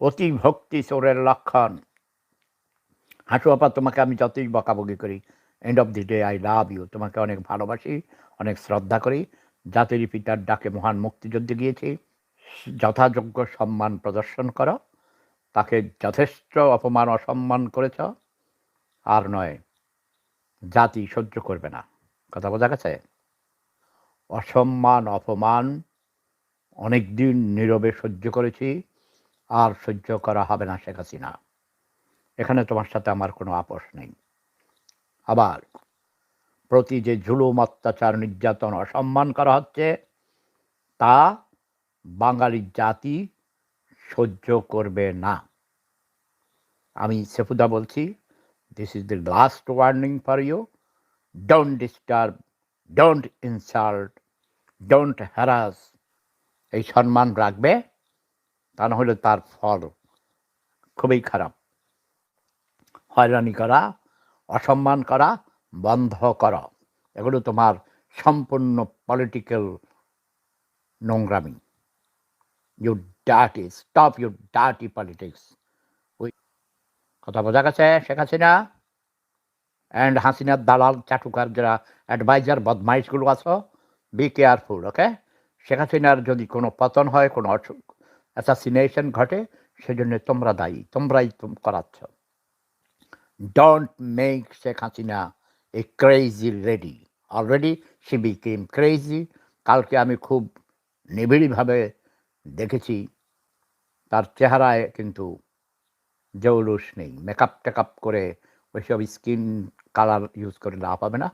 অতি ভক্তি চোরের লক্ষণ। হাসু আপা, তোমাকে আমি যতই বকাবকি করি end of the day I love you তোমাকে অনেক ভালোবাসি, অনেক শ্রদ্ধা করি। জাতির পিতার ডাকে মহান মুক্তিযুদ্ধে গিয়েছি। যথাযোগ্য সম্মান প্রদর্শন করো। তাকে যথেষ্ট অপমান, অসম্মান করেছ। আর নয়, জাতি সহ্য করবে না। কথা বোঝা গেছে? অসম্মান, অপমান অনেক দিন নীরবে সহ্য করেছি। আর সহ্য করা হবে না শেখ হাসিনা। এখানে তোমার সাথে আমার কোনো আপোষ নেই। আবার প্রতি যে জুলুম, অত্যাচার, নির্যাতন, অসম্মান করা হচ্ছে, তা বাঙালি জাতি সহ্য করবে না। আমি সেফুদা বলছি this is the last warning for you don't disturb don't insult don't harass এই সম্মান রাখবে তা না হলে তার ফল খুবই খারাপ। হয়রানি করা, অসম্মান করা, বন্ধ করা। এগুলো তোমার সম্পূর্ণ পলিটিক্যাল নোংরামি। You dirty stop your dirty politics ওই কথা বোঝা গেছে শেখ হাসিনা? অ্যান্ড হাসিনার দালাল, চাটুকার যারা অ্যাডভাইজার বদমাইশগুলো আছো বি কেয়ারফুল ওকে শেখ হাসিনার যদি কোনো পতন হয়, কোনো অ্যাসাসিনেশন ঘটে, সেজন্য তোমরা দায়ী, তোমরাই তুম, করাচ্ছ। Don't make Sheikh Hasina a crazy ready already she became crazy কালকে আমি খুব নিবিড়ভাবে দেখেছি, তার চেহারায় কিন্তু জৌলুস নেই। মেকআপ টেকআপ করে ওইসব স্কিন কালার ইউজ করে লাভ হবে না।